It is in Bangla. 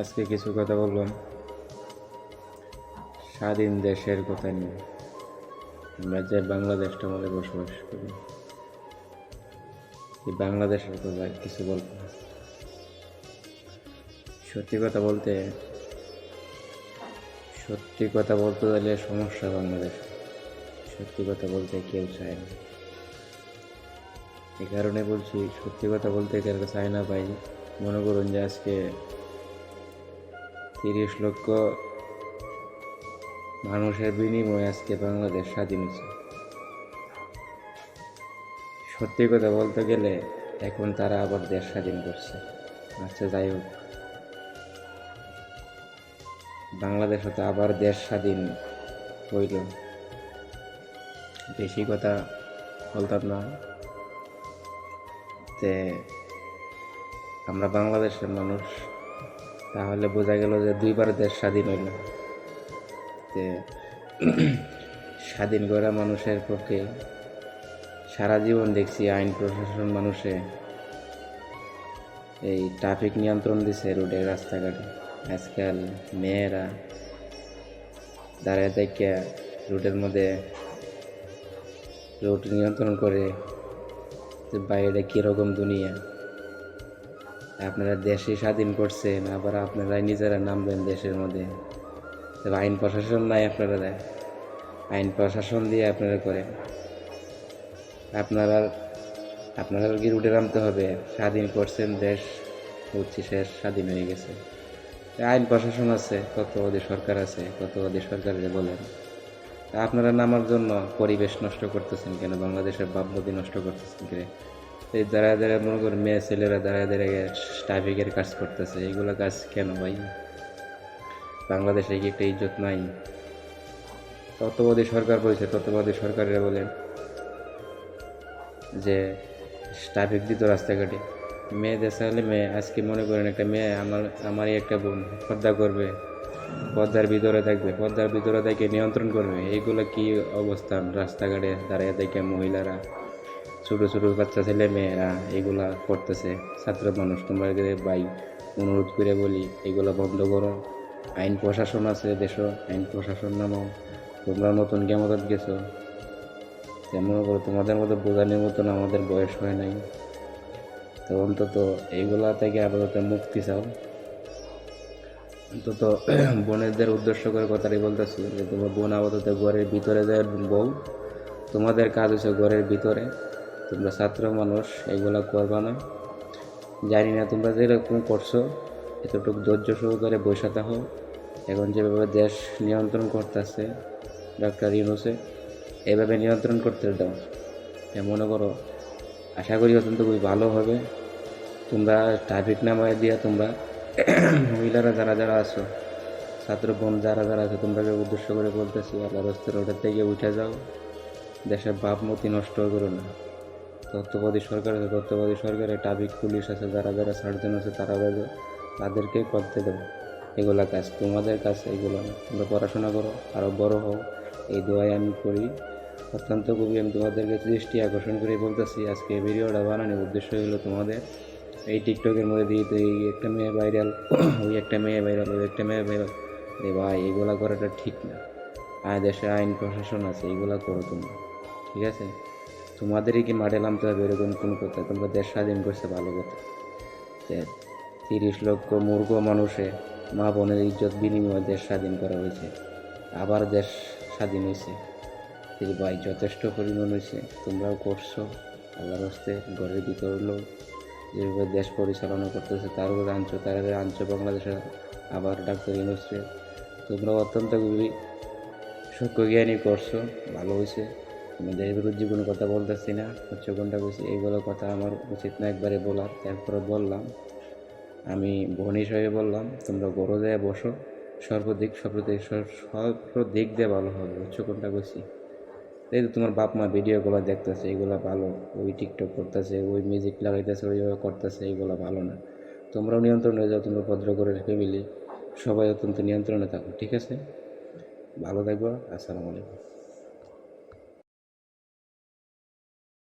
আজকে কিছু কথা বললাম স্বাধীন দেশের কথা নিয়ে। আমরা যে বাংলাদেশটা মধ্যে বসবাস করি, এই বাংলাদেশের কথা কিছু বলব সত্যি কথা বলতে, সত্যি কথা বলতে গেলে সমস্যা বাংলাদেশ। সত্যি কথা বলতে কেউ চায় না। এই কারণে বলছি, সত্যি কথা বলতে কেউ চায় না ভাই। মনে করুন যে আজকে তিরিশ লক্ষ মানুষের বিনিময়ে আজকে বাংলাদেশ স্বাধীন হয়েছে। সত্যি কথা বলতে গেলে এখন তারা আবার দেশ স্বাধীন করছে। আচ্ছা যাই হোক। বাংলাদেশ হতে আবার দেশ স্বাধীন হইল। বেশি কথা বলতাম না। তে আমরা বাংলাদেশের মানুষ, তাহলে বোঝা গেল যে দুইবার দেশ স্বাধীন হইল। তে স্বাধীন করা মানুষের পক্ষে সারা জীবন দেখছি আইন প্রশাসন মানুষে এই ট্রাফিক নিয়ন্ত্রণ দিছে রোডে, রাস্তাঘাটে। আজকাল মেয়েরা দাঁড়ায় দেখে রোডের মধ্যে রোড নিয়ন্ত্রণ করে যে বাইরে কীরকম দুনিয়া? আপনারা দেশে স্বাধীন করছেন, আবার আপনারা নিজেরা নামবেন দেশের মধ্যে। আইন প্রশাসন নাই আপনারা আইন প্রশাসন দিয়ে আপনারা করেন। আপনারা আপনারা কি রুটে নামতে হবে। স্বাধীন করছেন দেশ, হচ্ছে শেষ, স্বাধীন হয়ে গেছে। আইন প্রশাসন আছে, কত ওদের সরকার আছে, কত ওদের সরকারে বলেন। আপনারা নামার জন্য পরিবেশ নষ্ট করতেছেন কেন? বাংলাদেশের ভাবমূর্তি নষ্ট করতেছেন কেন এই দাঁড়ায় দাঁড়ায় মনে করেন মেয়ে ছেলেরা দাঁড়ায় দাঁড়ায় ট্রাফিকের কাজ করতেছে এইগুলো কাজ কেন ভাই? বাংলাদেশে কি একটা ইজ্জত নাই? তত্ত্বাবধায়ী সরকার বলছে তত্ত্বাবধায়ী সরকারেরা বলেন যে ট্রাফিক দিত রাস্তাঘাটে। মেয়ে দেশে হলে মেয়ে, আজকে মনে করেন একটা মেয়ে আমার, আমারই একটা বোন, পর্দা করবে। পর্দার ভিতরে থাকবে পর্দার ভিতরে থেকে নিয়ন্ত্রণ করবে। এইগুলো কি অবস্থান? রাস্তাঘাটে দাঁড়িয়ে থেকে মহিলারা, ছোটো ছোটো বাচ্চা ছেলে মেয়েরা এগুলা করতেছে। ছাত্র মানুষ, তোমরা ভাই অনুরোধ করে বলি, এগুলো বন্ধ করো। আইন প্রশাসন আছে দেশ, আইন প্রশাসন নামাও তোমরা নতুন কেমত গেছো। তেমন করো তোমাদের মতো বোঝানোর মতন আমাদের বয়স হয় নাই। তো অন্তত এইগুলা থেকে আপাতত মুক্তি চাও। অন্তত বোনেদের উদ্দেশ্য করে কথাটাই বলতেছি যে তোমার বোন আপাতত ঘরের ভিতরে যায় বউ, তোমাদের কাজ হচ্ছে ঘরের ভিতরে। তোমরা ছাত্র মানুষ, এগুলা করবা না। জানি না তোমরা যেরকম করছ, এতটুকু ধৈর্য সহকারে বসে থাকো। এখন যেভাবে দেশ নিয়ন্ত্রণ করতেছে ডক্টর ইউনুসে, এভাবে নিয়ন্ত্রণ করতে দাও। মনে করো, আশা করি অত্যন্ত খুবই ভালো হবে। তোমরা ট্রাফিক নামায় দিয়া তোমরা মহিলারা যারা যারা আছো, ছাত্র বোন যারা যারা আছে, তোমরা উদ্দেশ্য করে বলতেছি আল্লাহ রাস্তা রোডের থেকে উঠে যাও। দেশের ভাবমতি নষ্ট করো না। তত্ত্বাবধি সরকার আছে তত্ত্বাবধি সরকারের ট্রাফিক পুলিশ আছে, যারা যারা সার্জন আছে, তারা যাবে তাদেরকে করতে দেবো এগুলা কাজ তোমাদের কাজ, এগুলো না। তোমরা পড়াশোনা করো আরও বড় হও। এই দোয়াই আমি করি। অত্যন্ত খুবই আমি তোমাদেরকে দৃষ্টি আকর্ষণ করে বলতেছি, আজকে ভিডিওটা বানানোর উদ্দেশ্য হলো তোমাদের এই টিকটকের মধ্যে দিয়ে তো এই একটা মেয়ে ভাইরাল ওই একটা মেয়ে ভাইরাল ওই একটা মেয়ে ভাইরাল রে ভাই, এগুলা করাটা ঠিক না। আর দেশে আইন প্রশাসন আছে, এগুলা করো তোমরা। ঠিক আছে? তোমাদেরই কি মাঠে নামতে হবে এরকম কোনো কথা? তোমরা দেশ স্বাধীন করছে, ভালো কথা। তিরিশ লক্ষ মূর্খ মানুষে মা বোনের ইজ্জত বিনিময়ে দেশ স্বাধীন করা হয়েছে। আবার দেশ স্বাধীন হয়েছে। ভাই, যথেষ্ট পরিমাণ হয়েছে। তোমরাও করছ। আল্লাহর হস্তে ঘরের ভিতর লোক। যেভাবে দেশ পরিচালনা করতেছে, তার উপরে আনছো, তার আনছো, বাংলাদেশের আবার ডাক্তার ইউনিভার্সিটি। তোমরা অত্যন্ত খুবই সূক্ষ্ম জ্ঞানী করছ ভালো হয়েছে। দেশ বিরোধী কোনো কথা বলতেছি না, হচ্ছে কোনটা বলছি এইগুলো কথা আমার উচিত না একবারে বলার, তারপরে বললাম। আমি বোন হিসেবে বললাম, তোমরা বড় যায় বসো, সর্বদিক সর্বদিক সর্বদিক দিয়ে ভালো হবে, হচ্ছে কোনটা বলছি এই তোমার বাপ মা ভিডিওগুলো দেখতেছে, এগুলো ভালো। ওই টিকটক করতেছে, ওই মিউজিক লাগাইতেছে, ওইভাবে করতেছে, এগুলো ভালো না। তোমরাও নিয়ন্ত্রণ হয়ে যাও, তোমরা ভদ্র করে ফ্যামিলি সবাই অত্যন্ত নিয়ন্ত্রণে থাকো, ঠিক আছে? ভালো থাকব, আসসালামু আলাইকুম।